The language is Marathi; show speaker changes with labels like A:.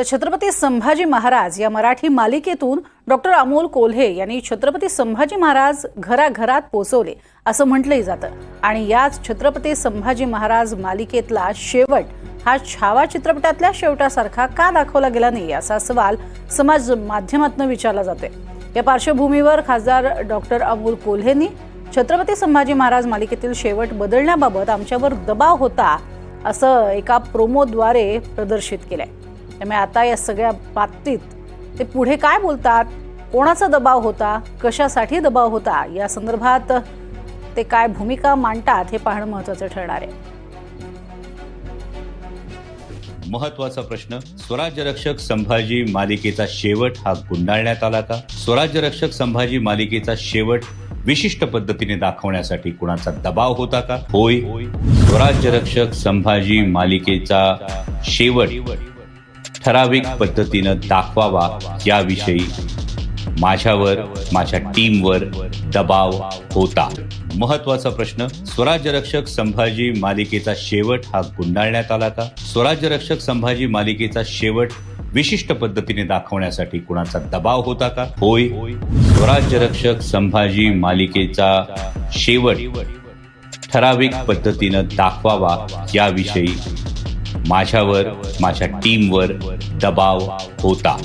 A: तर छत्रपती संभाजी महाराज या मराठी मालिकेतून डॉक्टर अमोल कोल्हे यांनी छत्रपती संभाजी महाराज घराघरात पोचवले असं म्हटलंही जातं. आणि याच छत्रपती संभाजी महाराज मालिकेतला शेवट हा छावा चित्रपटातल्या शेवटासारखा का दाखवला गेला नाही असा सवाल समाज माध्यमातून विचारला जातोय. या पार्श्वभूमीवर खासदार डॉक्टर अमोल कोल्हेंनी छत्रपती संभाजी महाराज मालिकेतील शेवट बदलण्याबाबत आमच्यावर दबाव होता असं एका प्रोमोद्वारे प्रदर्शित केलंय. त्यामुळे आता या सगळ्या बाबतीत ते पुढे काय बोलतात? कोणाचा दबाव होता? कशासाठी दबाव होता? या संदर्भात ते काय भूमिका मांडतात हे पाहणं महत्वाचं ठरणार आहे.
B: महत्त्वाचा प्रश्न स्वराज्य रक्षक संभाजी मालिकेचा शेवट हा गुंडाळण्यात आला का? स्वराज्य रक्षक संभाजी मालिकेचा शेवट विशिष्ट पद्धतीने दाखवण्यासाठी कुणाचा दबाव होता का? होय. स्वराज्य रक्षक संभाजी मालिकेचा शेवट. ठराविक पद्धतीनं दाखवावा याविषयी माझ्यावर माझ्या टीमवर दबाव होता. महत्त्वाचा प्रश्न स्वराज्य रक्षक संभाजी मालिकेचा शेवट हा गुंडाळण्यात आला का? स्वराज्य रक्षक संभाजी मालिकेचा शेवट विशिष्ट पद्धतीने दाखवण्यासाठी कुणाचा दबाव होता का? होय स्वराज्य रक्षक संभाजी मालिकेचा शेवट ठराविक पद्धतीनं दाखवावा याविषयी माझ्यावर माझ्या टीमवर दबाव होता.